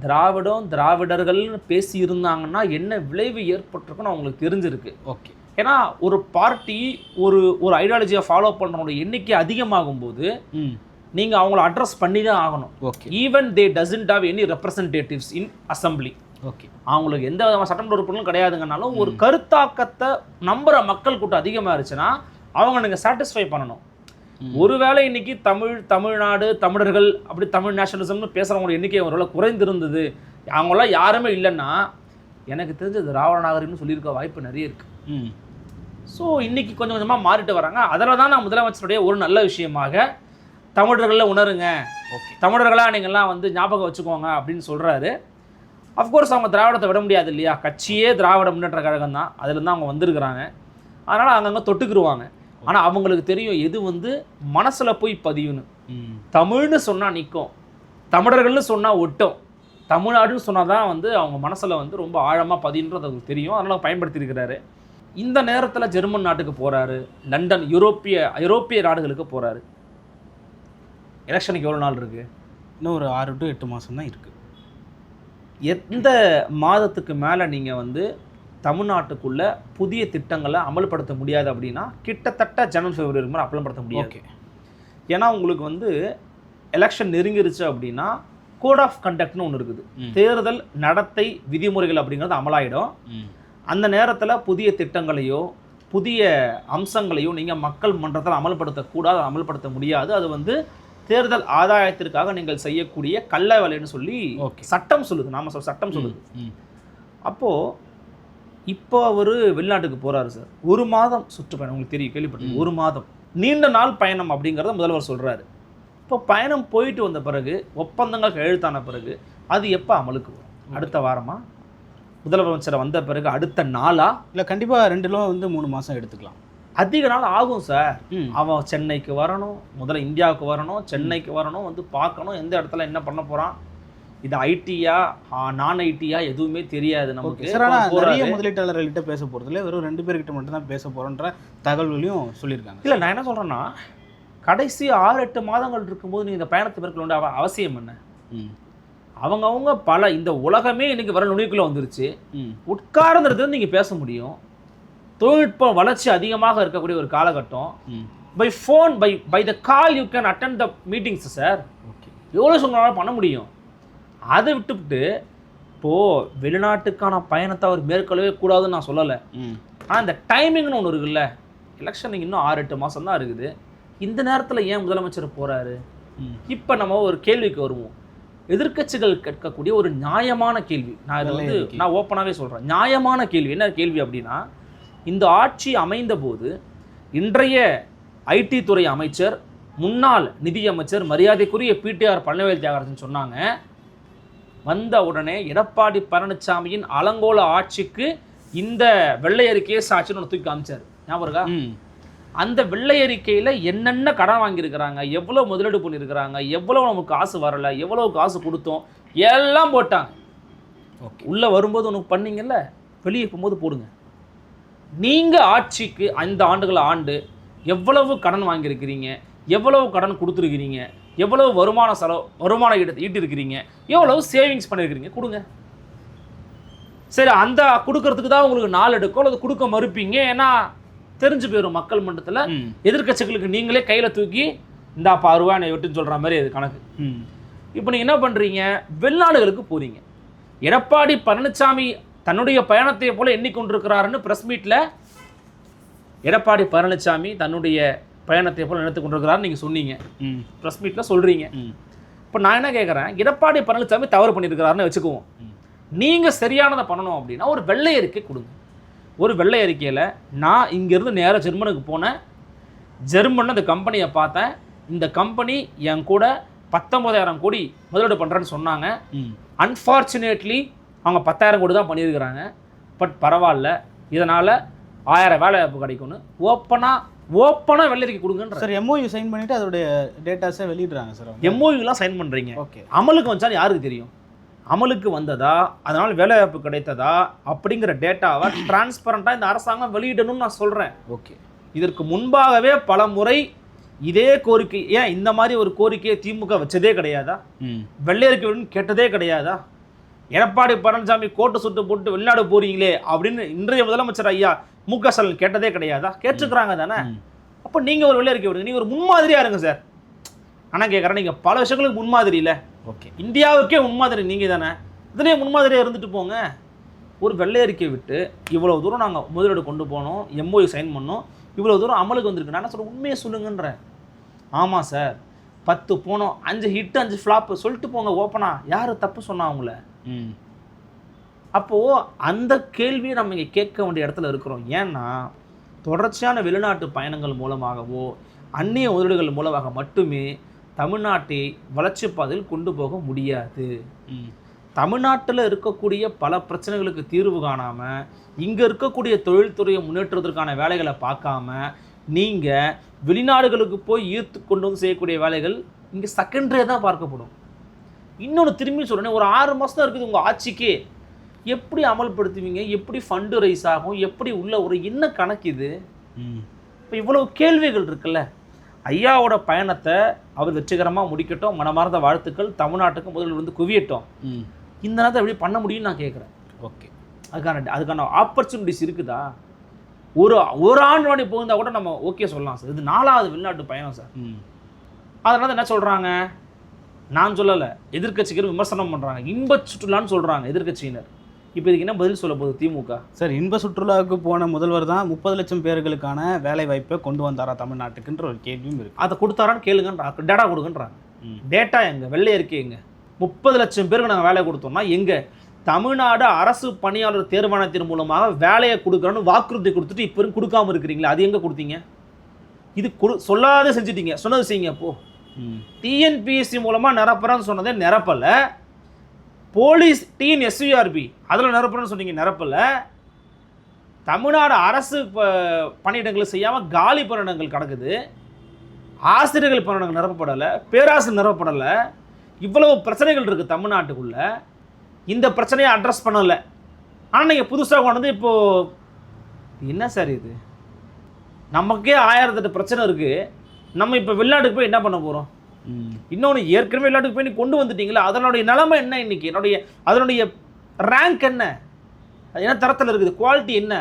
திராவிடம் திராவிடர்கள்னு பேசி இருந்தாங்கன்னா என்ன விளைவு ஏற்பட்டிருக்குன்னு அவங்களுக்கு தெரிஞ்சிருக்கு. ஓகே. ஏன்னா ஒரு பார்ட்டி ஒரு ஒரு ஐடியாலஜியை ஃபாலோ பண்ணுறவங்களோட எண்ணிக்கை அதிகமாகும் போது நீங்கள் அவங்கள அட்ரஸ் பண்ணி தான் ஆகணும். Okay. Even they doesn't have any representatives in assembly okay. அவங்களுக்கு எந்த விதமான சட்டமன்ற உறுப்பினரும் கிடையாதுங்கனாலும் ஒரு கருத்தாக்கத்தை நம்புற மக்கள் கூட்டம் அதிகமாக இருந்துச்சுன்னா அவங்க நீங்கள் சாட்டிஸ்ஃபை பண்ணணும். ஒருவேளை இன்னைக்கு தமிழ் தமிழ்நாடு தமிழர்கள் அப்படி தமிழ் நேஷனலிசம்னு பேசுகிறவங்களோட எண்ணிக்கை ஒருவேளை குறைந்திருந்தது. அவங்களாம் யாருமே இல்லைன்னா எனக்கு தெரிஞ்ச திராவிட நாகரிகம்னு சொல்லியிருக்க வாய்ப்பு நிறைய இருக்கு. ம். ஸோ இன்னைக்கு கொஞ்சம் கொஞ்சமாக மாறிட்டு வராங்க. அதில் தான் நான் முதலமைச்சருடைய ஒரு நல்ல விஷயமாக தமிழர்களில் உணருங்க. ஓகே. தமிழர்களாக நீங்கள்லாம் வந்து ஞாபகம் வச்சுக்கோங்க அப்படின்னு சொல்கிறாரு அஃப்கோர்ஸ் அவங்க திராவிடத்தை விட முடியாது இல்லையா? கட்சியே திராவிட முன்னேற்ற கழகம் தான் அதுல இருந்து அவங்க வந்திருக்கிறாங்க. அதனால் அங்கங்கே தொட்டுக்குருவாங்க. ஆனால் அவங்களுக்கு தெரியும் எது வந்து மனசில் போய் பதியும்னு. ம். தமிழ்னு சொன்னால் நிற்கும் தமிழர்கள்னு சொன்னால் ஒட்டும். தமிழ்நாடுன்னு சொன்னால் தான் வந்து அவங்க மனசில் வந்து ரொம்ப ஆழமாக பதின்றது அவங்களுக்கு தெரியும். அதனால் பயன்படுத்தியிருக்கிறாரு. இந்த நேரத்தில் ஜெர்மன் நாட்டுக்கு போகிறாரு லண்டன் யூரோப்பிய ஐரோப்பிய நாடுகளுக்கு போகிறாரு எலெக்ஷனுக்கு எவ்வளோ நாள் இருக்குது இன்னும் ஒரு ஆறு டு எட்டு மாதம் தான் இருக்குது எந்த மாதத்துக்கு மேலே நீங்கள் வந்து தமிழ்நாட்டுக்குள்ள புதிய திட்டங்களை அமல்படுத்த முடியாது அப்படின்னா கிட்டத்தட்ட ஜனவரி பிப்ரவரி மாதிரி அமல்படுத்த முடியாது. ஏன்னா உங்களுக்கு வந்து எலெக்ஷன் நெருங்கிருச்சு அப்படின்னா கோட் ஆஃப் கண்டக்ட்னு ஒன்று இருக்குது. தேர்தல் நடத்தை விதிமுறைகள் அப்படிங்கிறது அமலாயிடும். அந்த நேரத்தில் புதிய திட்டங்களையோ புதிய அம்சங்களையோ நீங்கள் மக்கள் மன்றத்தில் அமல்படுத்தக்கூடாது அமல்படுத்த முடியாது. அது வந்து தேர்தல் ஆதாயத்திற்காக நீங்கள் செய்யக்கூடிய கள்ள வேலைன்னு சொல்லி ஓகே சட்டம் சொல்லுது. நாம சொல்ல சட்டம் சொல்லுது. அப்போது இப்போ அவர் வெளிநாட்டுக்கு போகிறாரு சார். ஒரு மாதம் சுற்றுப்பயணம் உங்களுக்கு தெரியும் கேள்விப்பட்டீங்க ம். ஒரு மாதம். நீண்ட நாள் பயணம் அப்படிங்கிறத முதல்வர் சொல்கிறாரு இப்போ பயணம் போயிட்டு வந்த பிறகு ஒப்பந்தங்கள் கையெழுத்தான பிறகு அது எப்போ அமலுக்கு வரும்? அடுத்த வாரமா? முதலமைச்சர் வந்த பிறகு அடுத்த நாளா? இல்லை கண்டிப்பாக ரெண்டுலும் வந்து மூணு மாதம் எடுத்துக்கலாம். அதிக நாள் ஆகும் சார். அவன் சென்னைக்கு வரணும் முதல்ல இந்தியாவுக்கு வரணும் சென்னைக்கு வரணும் வந்து பார்க்கணும் எந்த இடத்துல என்ன பண்ண போகிறான் இது ஐடியா நான் ஐடியா எதுவுமே தெரியாது நமக்கு. நிறைய முதலீட்டாளர்கள்கிட்ட பேச போகிறதுல வெறும் ரெண்டு பேர்கிட்ட மட்டும் தான் பேச போகிறோன்ற தகவல்களையும் சொல்லியிருக்காங்க இல்லை நான் என்ன சொல்கிறேன்னா கடைசி ஆறு எட்டு மாதங்கள் இருக்கும்போது நீங்கள் இந்த பயணத்தை மேற்கொள்ள அவசியம் என்ன? ம். அவங்கவங்க பல இந்த உலகமே இன்னைக்கு வர நுனிக்குள்ளே வந்துருச்சு. ம். உட்கார்ந்துருந்து நீங்கள் பேச முடியும். தொழில்நுட்ப வளர்ச்சி அதிகமாக இருக்கக்கூடிய ஒரு காலகட்டம். By phone by by the call you can attend the meetings sir okay. எவ்வளோ சொன்னாலும் பண்ண முடியும். அதை விட்டுவிட்டு இப்போது வெளிநாட்டுக்கான பயணத்தை அவர் மேற்கொள்ளவே கூடாதுன்னு நான் சொல்லலை. ஆனால் இந்த டைமிங்னு ஒன்று இருக்குல்ல எலெக்ஷனுக்கு இன்னும் ஆறு எட்டு மாதம் தான் இருக்குது. இந்த நேரத்தில் ஏன் முதலமைச்சர் போகிறாரு இப்போ நம்ம ஒரு கேள்விக்கு வருவோம். எதிர்க்கட்சிகள் கேட்கக்கூடிய ஒரு நியாயமான கேள்வி. நான் இதை வந்து. நான் ஓப்பனாகவே சொல்கிறேன் நியாயமான கேள்வி. என்ன கேள்வி அப்படின்னா இந்த ஆட்சி அமைந்த போது இன்றைய ஐடி துறை அமைச்சர் முன்னாள் நிதியமைச்சர் மரியாதைக்குரிய பிடிஆர் பழனிவேல் தியாகராஜன் சொன்னாங்க வந்த உடனே எடப்பாடி பழனிசாமியின் அலங்கோல ஆட்சிக்கு இந்த வெள்ளை அறிக்கையை சாட்சின்னு ஒன்று தூக்கி காமிச்சார். ஞாபகம் இருக்கா? அந்த வெள்ளை அறிக்கையில் என்னென்ன கடன் வாங்கியிருக்கிறாங்க எவ்வளோ முதலீடு பண்ணியிருக்கிறாங்க எவ்வளோ நமக்கு காசு வரலை எவ்வளோ காசு கொடுத்தோம் எல்லாம் போட்டாங்க. ஓகே. உள்ளே வரும்போது உனக்கு பண்ணீங்கல்ல வெளியே போகும்போது போடுங்க. நீங்கள் ஆட்சிக்கு ஐந்து ஆண்டுகள் ஆண்டு எவ்வளவு கடன் வாங்கியிருக்கிறீங்க? எவ்வளவு கடன் கொடுத்துருக்கிறீங்க? எவ்வளவு வருமான செலவு வருமானம் ஈட்டு ஈட்டிருக்கிறீங்க? எவ்வளவு சேவிங்ஸ் பண்ணியிருக்கிறீங்க? கொடுங்க. சரி அந்த கொடுக்கறதுக்கு தான் உங்களுக்கு நாள் எடுக்கும். அல்லது கொடுக்க மறுப்பீங்க. ஏன்னா தெரிஞ்சு போயிடும் மக்கள் மன்றத்தில். ம். எதிர்க்கட்சிகளுக்கு நீங்களே கையில் தூக்கி இந்தாப்பா ரூபா என்னை விட்டுன்னு சொல்கிற மாதிரி அது கணக்கு. இப்போ நீங்கள் என்ன பண்ணுறீங்க வெளிநாடுகளுக்கு போறீங்க. எடப்பாடி பழனிசாமி தன்னுடைய பயணத்தை போல எண்ணிக்கொண்டிருக்கிறாருன்னு ப்ரெஸ் மீட்டில் எடப்பாடி பழனிசாமி தன்னுடைய பயணத்தை போல நினைத்து கொண்டிருக்கிறாருன்னு நீங்கள் சொன்னீங்க. ம். ப்ரெஸ் மீட்டில் சொல்கிறீங்க ம். இப்போ நான் என்ன கேட்குறேன் எடப்பாடி பழனிசாமி தவறு பண்ணியிருக்கிறாருன்னு வச்சுக்குவோம். நீங்கள் சரியானதை பண்ணணும் அப்படின்னா ஒரு வெள்ளை அறிக்கை கொடுங்க. ஒரு வெள்ளை அறிக்கையில் நான் இங்கேருந்து நேராக ஜெர்மனுக்கு போனேன். ஜெர்மனில் இந்த கம்பெனியை பார்த்தேன். இந்த கம்பெனி என் கூட பத்தொம்பதாயிரம் கோடி முதலீடு பண்ணுறேன்னு சொன்னாங்க. ம். அன்ஃபார்ச்சுனேட்லி அவங்க பத்தாயிரம் கோடி தான் பண்ணியிருக்கிறாங்க. பட் பரவாயில்ல. இதனால் ஆயிரம் வேலை வாய்ப்பு கிடைக்கும்னு ஓப்பனாக ஓப்பனாக வெள்ளரிக்கை கொடுங்கன்ற சார் எம்ஓயு சைன் பண்ணிட்டு அதோடைய டேட்டாஸை வெளியிடுறாங்க சார் எம்ஓயூலாம் சைன் பண்ணுறீங்க ஓகே. அமலுக்கு வந்துச்சான்னு யாருக்கு தெரியும்? அமலுக்கு வந்ததா? அதனால் வேலைவாய்ப்பு கிடைத்ததா? அப்படிங்கிற டேட்டாவை டிரான்ஸ்பரண்ட்டாக இந்த அரசாங்கம் வெளியிடணும்னு நான் சொல்கிறேன் ஓகே. இதற்கு முன்பாகவே பல முறை இதே கோரிக்கை ஏன் இந்த மாதிரி ஒரு கோரிக்கையை திமுக வச்சதே கிடையாதா? வெள்ளையருக்கு கேட்டதே கிடையாதா? எடப்பாடி பழனிசாமி கோட்டு சுட்டு போட்டு வெளிநாடு போறீங்களே அப்படின்னு இன்றைய முதலமைச்சர் ஐயா மு க ஸ்டாலின் கேட்டதே கிடையாதா? கேட்டிருக்கிறாங்க தானே. அப்போ நீங்கள் ஒரு வெள்ளையறிக்கை விடுங்க. நீங்கள் ஒரு முன்மாதிரியா இருங்க சார். ஆனால் கேட்குறேன் நீங்கள் பல விஷயங்களுக்கு முன்மாதிரி இல்லை. ஓகே. இந்தியாவுக்கே முன்மாதிரி நீங்கள் தானே. இதுலேயே முன்மாதிரியாக இருந்துட்டு போங்க. ஒரு வெள்ளை அறிக்கை விட்டு இவ்வளோ தூரம் நாங்கள் முதலீடு கொண்டு போனோம். எம்ஓயு சைன் பண்ணோம். இவ்வளோ தூரம் அமலுக்கு வந்திருக்கு. நான் சொல்ல உண்மையை சொல்லுங்கன்றேன். ஆமாம் சார். பத்து போனோம். அஞ்சு ஹிட் அஞ்சு ஃப்ளாப்பு சொல்லிட்டு போங்க ஓப்பனா யார் தப்பு சொன்னா அவங்கள? அப்போது அந்த கேள்வியை நம்ம இங்கே கேட்க வேண்டிய இடத்துல இருக்கிறோம். ஏன்னா தொடர்ச்சியான வெளிநாட்டு பயணங்கள் மூலமாகவோ அந்நிய முதலீடுகள் மூலமாக மட்டுமே தமிழ்நாட்டை வளர்ச்சி பாதையில் கொண்டு போக முடியாது. ம். தமிழ்நாட்டில் இருக்கக்கூடிய பல பிரச்சனைகளுக்கு தீர்வு காணாமல் இங்கே இருக்கக்கூடிய தொழில்துறையை முன்னேற்றுவதற்கான வேலைகளை பார்க்காம நீங்கள் வெளிநாடுகளுக்கு போய் ஈர்த்து கொண்டு வந்து செய்யக்கூடிய வேலைகள் இங்கே செகண்டரியாக தான் பார்க்கப்படும். இன்னொன்று திரும்பி சொல்கிறேன் ஒரு ஆறு மாதம் தான் இருக்குது உங்கள் ஆட்சிக்கு. எப்படி அமல்படுத்துவீங்க? எப்படி ஃபண்டு ரைஸ் ஆகும்? எப்படி உள்ள ஒரு என்ன கணக்கு இது? ம். இப்போ இவ்வளவு கேள்விகள் இருக்குல்ல. ஐயாவோட பயணத்தை அவர் வெற்றிகரமாக முடிக்கட்டும். மனமார்ந்த வாழ்த்துக்கள். தமிழ்நாட்டுக்கு முதலில் வந்து குவியட்டும். ம். இந்த நேரத்தை எப்படி பண்ண முடியும்னு நான் கேட்குறேன் ஓகே. அதுக்கான அதுக்கான ஆப்பர்ச்சுனிட்டிஸ் இருக்குதா? ஒரு ஒரு ஆண்டு வாடி போயிருந்தா கூட நம்ம ஓகே சொல்லலாம் சார். இது நாலாவது வெளிநாட்டு பயணம் சார். ம். அதனால என்ன சொல்கிறாங்க நான் சொல்லலை எதிர்க்கட்சிகள் விமர்சனம் பண்ணுறாங்க இன்பச் சுற்றுலான்னு சொல்கிறாங்க எதிர்க்கட்சியினர். இப்போ இதுக்கு என்ன பதில் சொல்ல போகுது திமுக? சார் இன்ப சுற்றுலாவுக்கு போன முதல்வர் தான் முப்பது லட்சம் பேர்களுக்கான வேலை வாய்ப்பை கொண்டு வந்தாரா தமிழ்நாட்டுக்குன்ற ஒரு கேள்வியும் இருக்கு. அதை கொடுத்தாரான்னு கேளுங்கன்றாங்க டேட்டா கொடுங்கன்றாங்க. ம். டேட்டா எங்க? வெள்ளை அறிக்கை எங்க? முப்பது லட்சம் பேருக்கு நாங்கள் வேலை கொடுத்தோம்னா எங்க? தமிழ்நாடு அரசு பணியாளர் தேர்வாணையத்தின் மூலமாக வேலையை கொடுக்குறோன்னு வாக்குறுதி கொடுத்துட்டு இப்போ வரைக்கும் கொடுக்காம இருக்கிறீங்களா அது எங்க கொடுத்தீங்க? இது கொடு சொல்லாத செஞ்சிட்டீங்க. சொன்னது செய்யுங்க அப்போ ம் டிஎன்பிஎஸ்சி மூலமாக நிரப்புறேன்னு சொன்னதே நிரப்பலை. போலீஸ் டிஎன்எஸ்யூஆர்பி அதில் நிரப்புறேன்னு சொன்னீங்க நிரப்பலை. தமிழ்நாடு அரசு ப- பணியிடங்களை செய்யாமல் காலி பணியிடங்கள் கிடக்குது. ஆசிரியர்கள் பணியிடங்கள் நிரப்பப்படலை பேராசிரியர் நிரப்பப்படலை. இவ்வளவு பிரச்சனைகள் இருக்குது தமிழ்நாட்டுக்குள்ள. இந்த பிரச்சனையை அட்ரஸ் பண்ணலை. ஆனால் நீங்கள் புதுசாக கொண்டு வந்து இப்போது என்ன சார் இது? நமக்கே ஆயிரத்தெட்டு பிரச்சனை இருக்குது நம்ம இப்போ வெளிநாட்டுக்கு போய் என்ன பண்ண போகிறோம் இன்னொன்று ஏற்கனவே எல்லாத்துக்கு போய் நீ கொண்டு வந்துட்டீங்களா அதனுடைய நிலைமை என்ன இன்னைக்கு? என்னுடைய அதனுடைய ரேங்க் என்ன? அது என்ன தரத்தில் இருக்குது? குவாலிட்டி என்ன?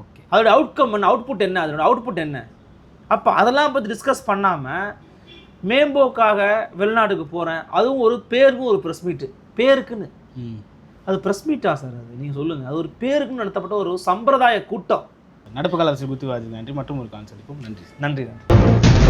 ஓகே. அதோட அவுட்கம் என்ன? அவுட்புட் என்ன? அதோட அவுட்புட் என்ன? அப்போ அதெல்லாம் பற்றி டிஸ்கஸ் பண்ணாமல் மேம்போக்காக வெளிநாட்டுக்கு போகிறேன் அதுவும் ஒரு பேருக்கும் ஒரு ப்ரெஸ் மீட்டு பேருக்குன்னு. அது ப்ரெஸ் மீட்டா சார் அது? நீங்கள் சொல்லுங்கள் அது ஒரு பேருக்குன்னு நடத்தப்பட்ட ஒரு சம்பிரதாய கூட்டம். நடப்பு கால அரசியல் புத்திவாதி நன்றி. மற்றும் ஒரு கான்செப்ட் நன்றி நன்றி நன்றி.